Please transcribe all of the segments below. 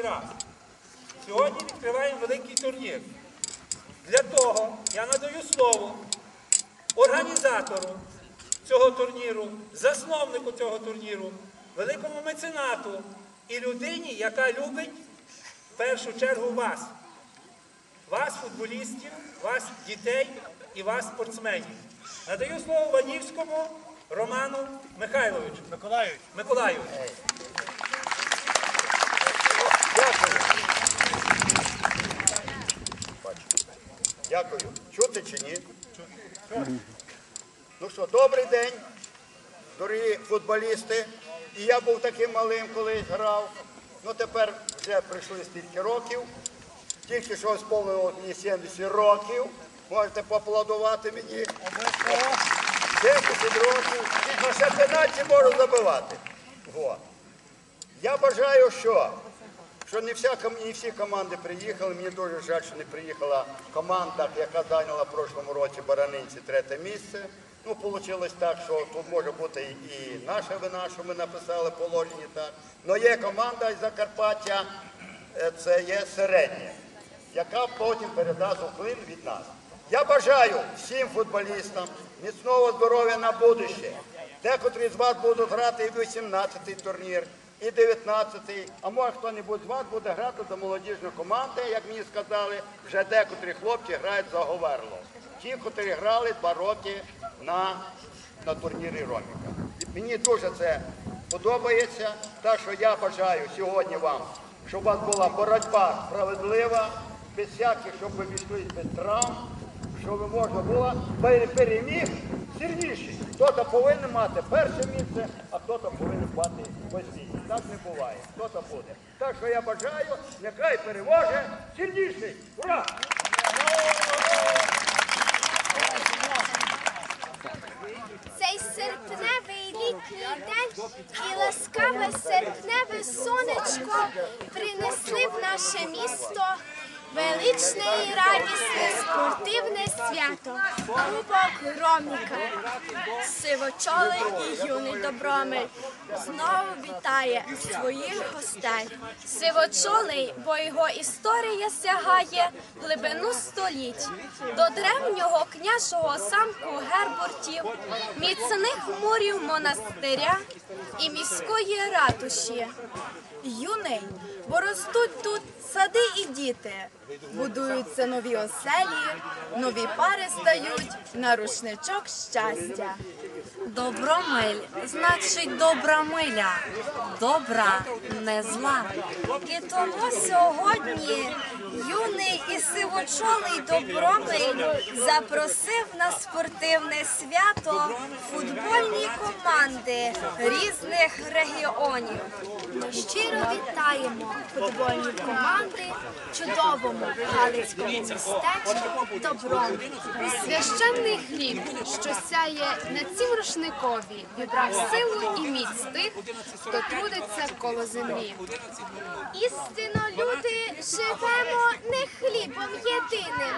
17 раз. Сьогодні відкриваємо великий турнір. Для того я надаю слово організатору цього турніру, засновнику цього турніру, великому меценату і людині, яка любить в першу чергу вас. Вас, футболістів, вас, дітей і вас, спортсменів. Надаю слово Ванівському Роману Михайловичу. Миколаївич. Миколаю. Дякую. Дякую. Чути чи ні? Ну що, добрий день, дорогі футболісти. І я був таким малим, колись грав. Ну тепер вже прийшли стільки років. Тільки що сповнило мені 70 років. Можете поаплодувати мені. 70 років. Ну ще пенальті можу забивати. Вот. Я бажаю, що, що не, вся, не всі команди приїхали. Мені дуже жаль, що не приїхала команда, яка зайняла в прошлому році Баранинці третє місце. Ну, вийшло так, що тут може бути і- наша вина, що ми написали положення так. Але є команда із Закарпаття, е, це є середня, яка потім передасть уклин від нас. Я бажаю всім футболістам міцного здоров'я на будуще. Декотрі з вас будуть грати і 18-й турнір, і 19-й, а може хто-небудь з вас буде грати за молодіжну команду, як мені сказали, вже декотрі хлопці грають за Говерло. Ті, котрі грали два роки на, на турнірі Роміка. Мені дуже це подобається, так що я бажаю сьогодні вам, щоб у вас була боротьба справедлива, без всяких, щоб ви війшли без травм, щоб можна було пере- переміг сильніший. Хто-то повинен мати перше місце, а хто-то повинен мати постійно. Так не буває. Хто-то буде. Так що я бажаю, нехай переможе сильніший. Ура! Цей серпневий літній день і ласкаве серпневе сонечко принесли в наше місто величне і радісне спортивне свято Кубок Роміка. Сивочолий і юний Добромир знову вітає своїх гостей. Сивочолий, бо його історія сягає глибину століть до древнього княжого замку Гербуртів, міцних мурів монастиря і міської ратуші. Юний, бо ростуть тут сади і діти, будуються нові оселі, нові пари стають на рушничок щастя. Добромиль, значить добра миля, добра не зла. І тому сьогодні юний і сивочолий Добромиль запросив на спортивне свято футбольні команди різних регіонів. Щиро вітаємо футбольні команди чудовому Галицькому містечку Добромиль. Священний хліб, що сяє на цім рушникові, вібрав силу і міць тих, хто трудиться коло землі. Істинно, люди, живемо не хлібом єдиним.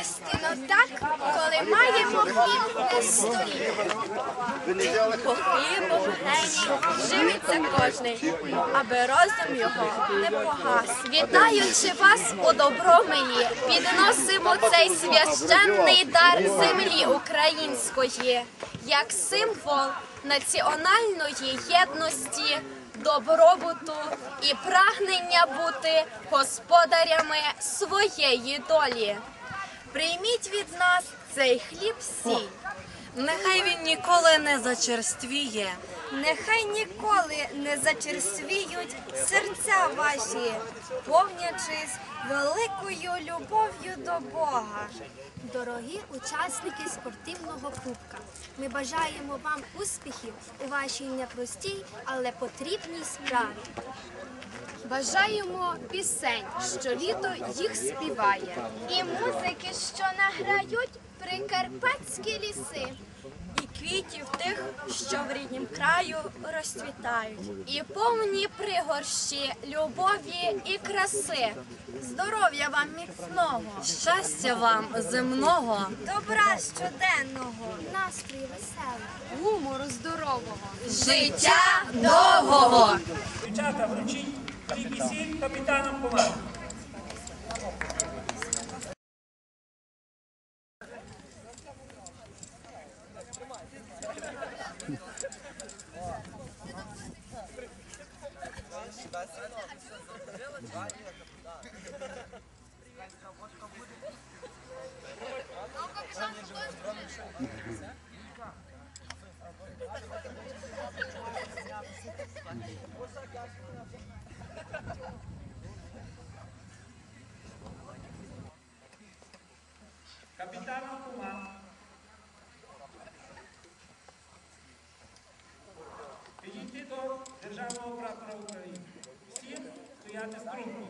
Істинно так, коли маємо хліб на столі. По хлібу геній живиться кожний, аби розум його не погас. Вітаючи вас у Добромилі, підносимо цей священний дар землі української як символ національної єдності, добробуту і прагнення бути господарями своєї долі. Прийміть від нас цей хліб всі. Нехай він ніколи не зачерствіє. Нехай ніколи не зачерствіють серця ваші, повнячись великою любов'ю до Бога. Дорогі учасники спортивного кубка, ми бажаємо вам успіхів у вашій непростій, але потрібній справі. Бажаємо пісень, що літо їх співає. І музики, що награють прикарпатські ліси. І квітів тих, що в ріднім краю розцвітають. І повні пригорщі любові і краси. Здоров'я вам міцного, Щастя вам земного, добра щоденного. Настрій веселий. Гумору здорового. Життя довгого! Дівчата, вручіть Приписіть капітаном команди. Капітаном команди. out to screen.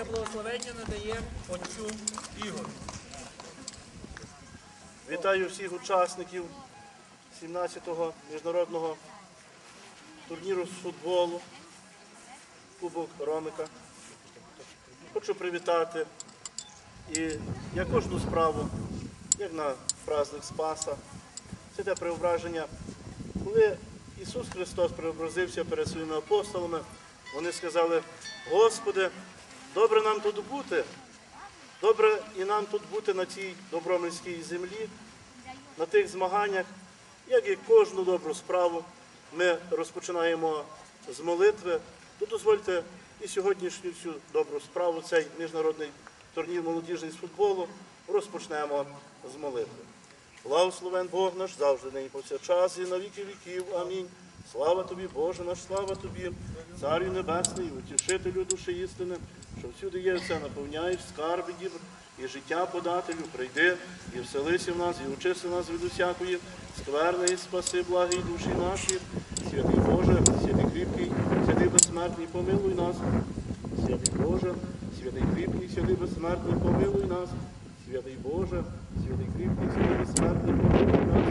Слово благословення надає отцю Ігор. Вітаю всіх учасників 17-го міжнародного турніру з футболу Кубок Ромика. Хочу привітати і я кожну справу, як на праздник Спаса, це те преображення, коли Ісус Христос преобразився перед своїми апостолами, вони сказали, Господи, добре нам тут бути, Добре і нам тут бути на цій добромельській землі, на тих змаганнях, як і кожну добру справу, ми розпочинаємо з молитви. То дозвольте і сьогоднішню цю добру справу, цей міжнародний турнір молодіжний з футболу, розпочнемо з молитви. Благословен Бог наш завжди, нині повсякчас і на віки віків. Амінь. Слава тобі, Боже наш, слава тобі, Царю Небесний, утішителю душі істини, що всюди є все, наповняєш скарби дібр і життя подателю. Прийди і вселися в нас, і очисти нас від усякої скверни, і спаси благі душі наші. Святий Боже, святий кріпкий, святий безсмертний, помилуй нас. Святий Боже, святий кріпкий, святий безсмертний, помилуй нас. Святий Боже, святий кріпкий, святий безсмертний, помилуй нас.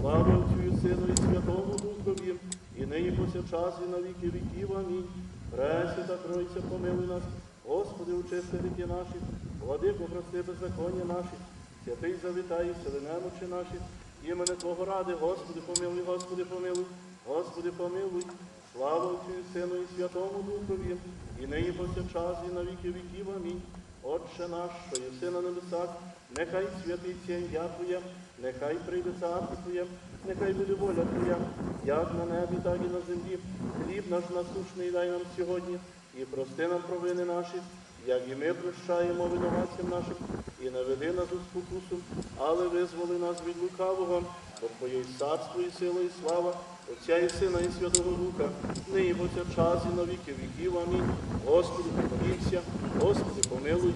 Слава Отцю і Сину і Святому Духові, і нині повсякчас і на віки віків. Амінь. Пресвята Тройця, помилуй нас. Господи, очисти гріхи наші, владико, прости беззаконня наші, святий завітай, сили немочі наші, імене Твого ради, Господи, помилуй, Господи, помилуй, Господи, помилуй. Слава Отцю Сину і Святому Духові, і нині повсякчас і на віки віків. Амінь. Отче наш, що єси на небесах, нехай святиться ім'я Твоє, нехай прийде царство Твоє, нехай буде воля Твоя, як на небі, так і на землі. Хліб наш насущний дай нам сьогодні, і прости нам провини наші, як і ми прощаємо винуватцям нашим, і не веди нас у спокусу, але визволи нас від лукавого, бо Твоє царство, і сила, і слава, Отця і Сина, і Святого Духа, нині повсякчас і на віки віків. Амінь. Господи, помолімся, Господи, помилуй.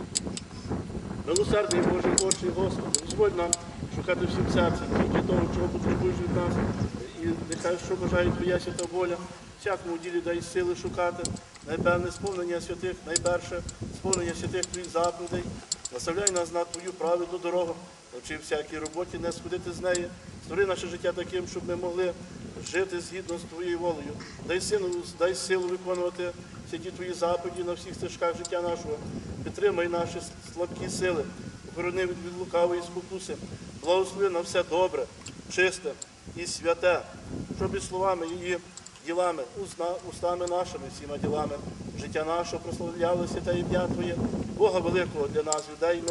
Милосердний Боже, очі Господи, дозволь нам шукати всім серцем тільки того, чого потребуєш від нас. І нехай, що бажає Твоя свята воля, всякому ділі дай сили шукати, найпевне сповнення святих, найперше сповнення святих Твоїх заповідей. Наставляй нас на Твою праведну дорогу, навчи всякій роботі не сходити з неї. Створи наше життя таким, щоб ми могли жити згідно з Твоєю волею. Дай силу, дай силу виконувати всі Твої заповіді на всіх стежках життя нашого. Підтримай наші слабкі сили, охорони від, від лукавої спокуси. Благослови на все добре, чисте і святе, щоб і словами і ділами, устами нашими, всіма ділами, життя нашого прославлялося та ім'я Твоє, Бога великого для нас, людей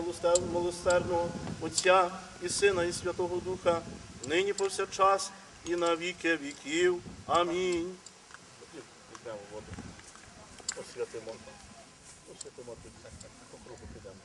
милосердного, Отця і Сина, і Святого Духа, нині повсякчас і на віки віків. Амінь. Візьмемо воду. Освятимо. Освятимо тут. По кругу підемо.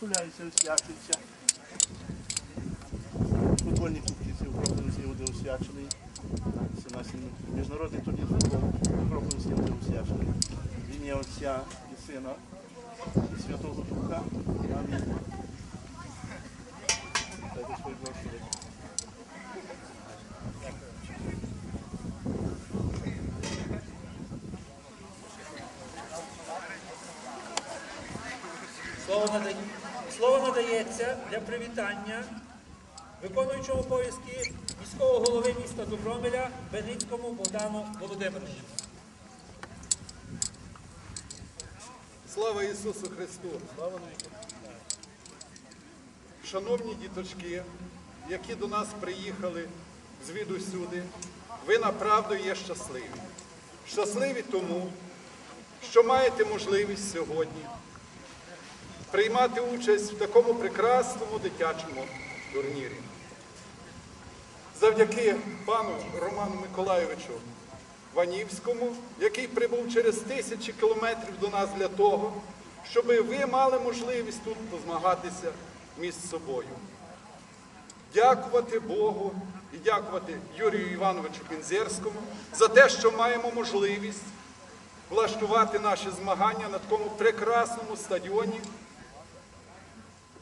Благословляйся, освячуйся. Футбольні кубки Кропивницький буде освячений. Міжнародний турнір футболу. Кропивницький буде освячений. Він є Отця і Сина і Святого Духа. Амінь. Хай Господь благословить. Слово, надає- Слово надається для привітання виконуючого обов'язки міського голови міста Добромеля Беницькому Богдану Володимировичу. Слава Ісусу Христу! Слава! Шановні діточки, які до нас приїхали звідусюди, ви направду є щасливі. Щасливі тому, що маєте можливість сьогодні приймати участь в такому прекрасному дитячому турнірі. Завдяки пану Роману Миколайовичу Ванівському, який прибув через тисячі кілометрів до нас для того, щоб ви мали можливість тут позмагатися між собою. Дякувати Богу і дякувати Юрію Івановичу Пінзерському за те, що маємо можливість влаштувати наші змагання на такому прекрасному стадіоні.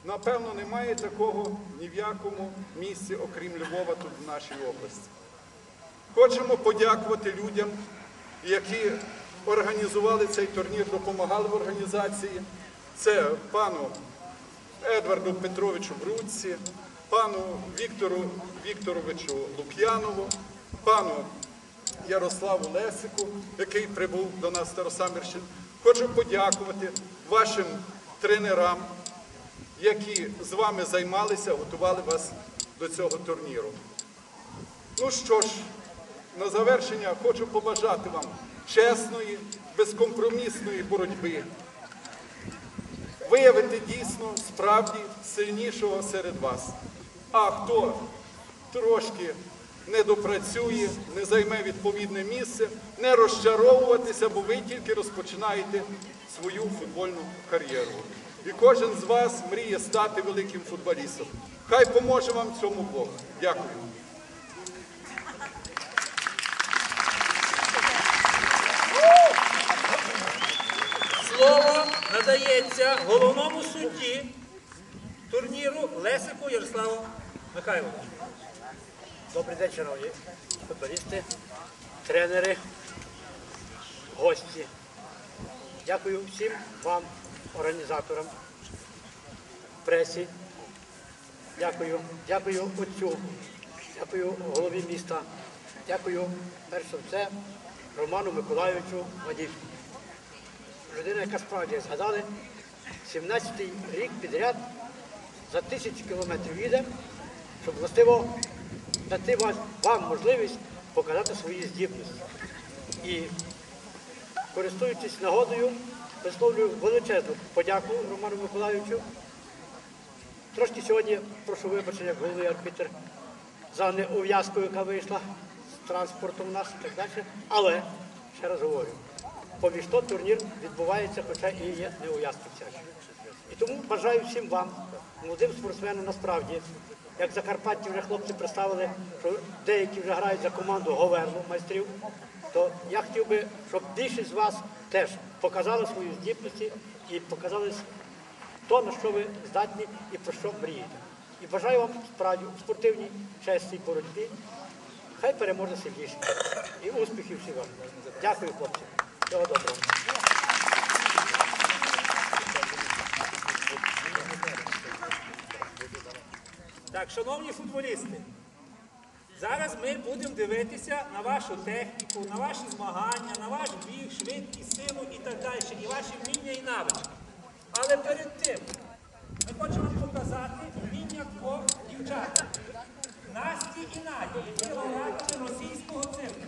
Напевно, немає такого ні в якому місці, окрім Львова, тут в нашій області. Хочемо подякувати людям, які організували цей турнір, допомагали в організації. Це пану Едварду Петровичу Бруцці, пану Віктору Вікторовичу Лук'янову, пану Ярославу Лесику, який прибув до нас Старосамірщин. Хочу подякувати вашим тренерам, які з вами займалися, готували вас до цього турніру. Ну що ж, на завершення хочу побажати вам чесної, безкомпромісної боротьби, виявити дійсно справді сильнішого серед вас. А хто трошки не допрацює, не займе відповідне місце, не розчаровуватися, бо ви тільки розпочинаєте свою футбольну кар'єру. І кожен з вас мріє стати великим футболістом. Хай поможе вам в цьому Бог. Дякую. Слово надається головному судді турніру Лесику Ярославу Михайловичу. Добрий день, шановні футболісти, тренери, гості. Дякую всім вам, організаторам, пресі. Дякую, дякую отцю, дякую голові міста, дякую перш за все Роману Миколайовичу Вадівському. Людина, яка справді згадали, 17-й рік підряд за тисячу кілометрів їде, щоб властиво дати вам можливість показати свої здібності. І користуючись нагодою, висловлюю величезну подяку Роману Миколайовичу. Трошки сьогодні прошу вибачення як головний арбітр за неув'язку, яка вийшла з транспортом у нас і так далі. Але, ще раз говорю, поміж то турнір відбувається, хоча і є неув'язки всякі. І тому бажаю всім вам, молодим спортсменам насправді, як Закарпатті вже хлопці представили, що деякі вже грають за команду Говерлу майстрів, то я хотів би, щоб більшість з вас теж показали свої здібності і показали то, на що ви здатні і про що мрієте. І бажаю вам справді у спортивній чесній боротьбі. Хай переможе сильніший. І успіхів всім вам. Дякую, хлопці. Всього доброго. Так, шановні футболісти, зараз ми будемо дивитися на вашу техніку, на ваші змагання, на ваш біг, швидкість, силу і так далі, і ваші вміння і навички. Але перед тим ми хочемо вам показати вміння двох дівчат. Насті і Наді, які лауреати російського цирку.